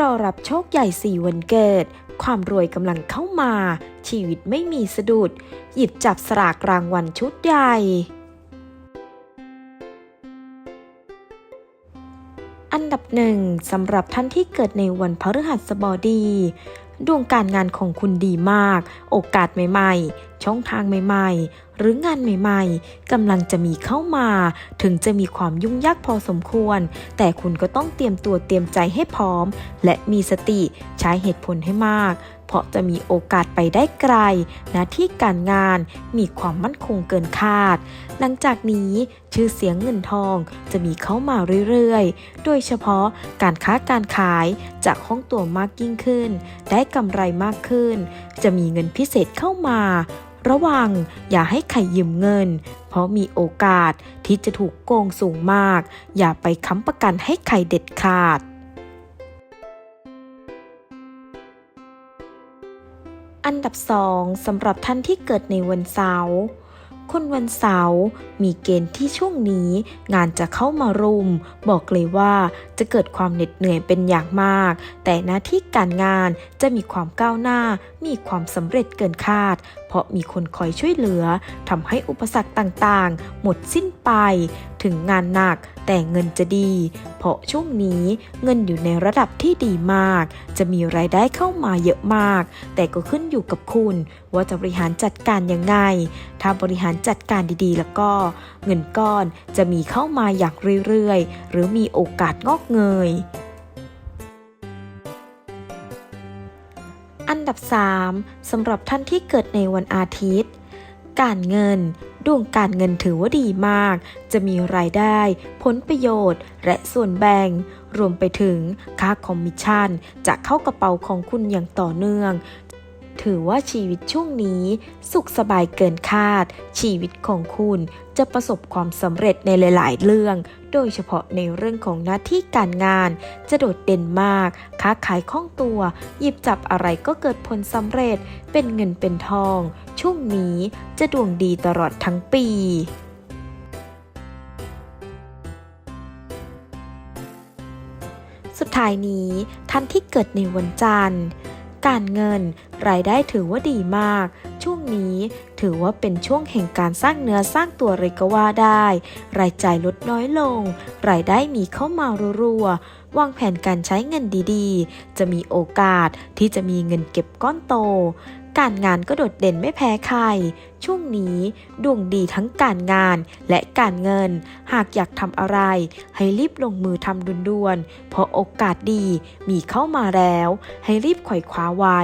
รอรับโชคใหญ่สี่วันเกิด ความรวยกำลังเข้ามา ชีวิตไม่มีสะดุด หยิบจับสลากรางวัลชุดใหญ่ อันดับหนึ่งสำหรับท่านที่เกิดในวันพฤหัสบดี ดวงการงานของคุณดีมาก โอกาสใหม่ ๆ ช่องทางใหม่ ๆ หรืองานใหม่ ๆกำลังจะมีเข้ามา ถึงจะมีความยุ่งยากพอสมควร แต่คุณก็ต้องเตรียมตัวเตรียมใจให้พร้อม และมีสติใช้เหตุผลให้มาก เพราะจะมีโอกาสไปได้ไกลหน้าที่การงานมีความมั่นคงเกินคาด หลังจากนี้ชื่อเสียงเงินทองจะมีเข้ามาเรื่อยๆ โดยเฉพาะการค้าการขายจะคล่องตัวมากยิ่งขึ้น ได้กำไรมากขึ้น จะมีเงินพิเศษเข้ามา ระวังอย่าให้ใครยืมเงิน เพราะมีโอกาสที่จะถูกโกงสูงมาก อย่าไปค้ำประกันให้ใครเด็ดขาด อันดับ2สำหรับท่านที่เกิดในวันเสาร์คนวันเสาร์มีเกณฑ์ที่ช่วงนี้ งานจะเข้ามารุม บอกเลยว่าจะเกิดความเหน็ดเหนื่อยเป็นอย่างมาก แต่หน้าที่การงานจะมีความก้าวหน้า มีความสำเร็จเกินคาด เพราะมีคนคอยช่วยเหลือทำให้อุปสรรคต่างๆ หมดสิ้นไปถึงงานหนักแต่เงินจะดี เพราะช่วงนี้เงินอยู่ในระดับที่ดีมาก จะมีรายได้เข้ามาเยอะมาก แต่ก็ขึ้นอยู่กับคุณว่าจะบริหารจัดการยังไง ถ้าบริหารจัดการดีๆ แล้วก็ เงินก้อนจะมีเข้ามาอย่างเรื่อยๆ หรือมีโอกาสงอกเงยอันดับ 3สำหรับท่านที่เกิดในวันอาทิตย์ การเงินดวงการเงินถือว่าดีมาก จะมีรายได้ ผลประโยชน์ และส่วนแบ่ง รวมไปถึงค่าคอมมิชชั่น จะเข้ากระเป๋าของคุณอย่างต่อเนื่อง ถือว่าชีวิตช่วงนี้สุขสบายเกินคาด ชีวิตของคุณจะประสบความสำเร็จในหลาย ๆ เรื่อง โดยเฉพาะในเรื่องของหน้าที่การงาน จะโดดเด่นมาก ค้าขายคล่องตัว หยิบจับอะไรก็เกิดผลสำเร็จ เป็นเงินเป็นทอง ช่วงนี้จะดวงดีตลอดทั้งปีสุดท้ายนี้ท่านที่เกิดในวันจันทร์ การเงิน รายได้ถือว่าดีมาก ช่วงนี้ถือว่าเป็นช่วงแห่งการสร้างเนื้อสร้างตัวเลยก็ว่าได้ รายจ่ายลดน้อยลง รายได้มีเข้ามารัวๆวางแผนการใช้เงินดีๆ จะมีโอกาสที่จะมีเงินเก็บก้อนโต การงานก็โดดเด่นไม่แพ้ใคร ช่วงนี้ดวงดีทั้งการงานและการเงิน หากอยากทำอะไร ให้รีบลงมือทำด่วนๆ เพราะโอกาสดีมีเข้ามาแล้ว ให้รีบไขว่คว้าไว้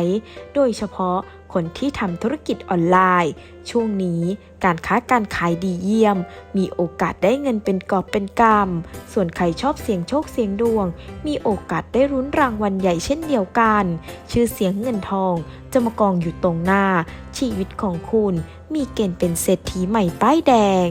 โดยเฉพาะคนที่ทำธุรกิจออนไลน์ ช่วงนี้การค้าการขายดีเยี่ยม มีโอกาสได้เงินเป็นกอบเป็นกำส่วนใครชอบเสี่ยงโชคเสี่ยงดวง มีโอกาสได้รุ้นรางวัลใหญ่เช่นเดียวกัน ชื่อเสียงเงินทอง จะมากองอยู่ตรงหน้า ชีวิตของคุณมีเกณฑ์เป็นเศรษฐีใหม่ป้ายแดง